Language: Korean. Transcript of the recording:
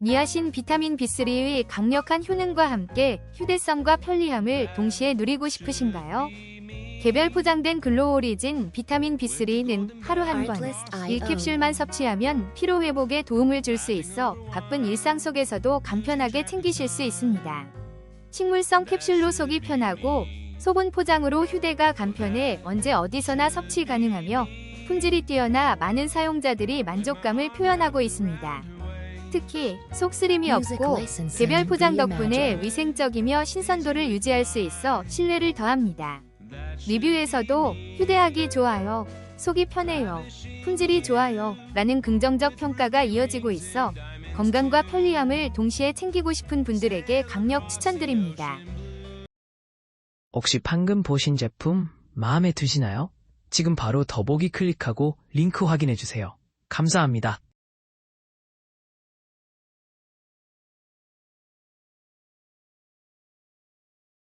니아신 비타민 B3의 강력한 효능과 함께 휴대성과 편리함을 동시에 누리고 싶으신가요? 개별 포장된 글로우 오리진 비타민 B3는 하루 한 번, Artlist.io. 1캡슐만 섭취하면 피로 회복에 도움을 줄 수 있어 바쁜 일상 속에서도 간편하게 챙기실 수 있습니다. 식물성 캡슐로 속이 편하고 소분 포장으로 휴대가 간편해 언제 어디서나 섭취 가능하며 품질이 뛰어나 많은 사용자들이 만족감을 표현하고 있습니다. 특히 속쓰림이 없고 개별 포장 덕분에. 위생적이며 신선도를 유지할 수 있어 신뢰를 더합니다. 리뷰에서도 휴대하기 좋아요, 속이 편해요, 품질이 좋아요 라는 긍정적 평가가 이어지고 있어 건강과 편리함을 동시에 챙기고 싶은 분들에게 강력 추천드립니다. 혹시 방금 보신 제품 마음에 드시나요? 지금 바로 더보기 클릭하고 링크 확인해주세요. 감사합니다.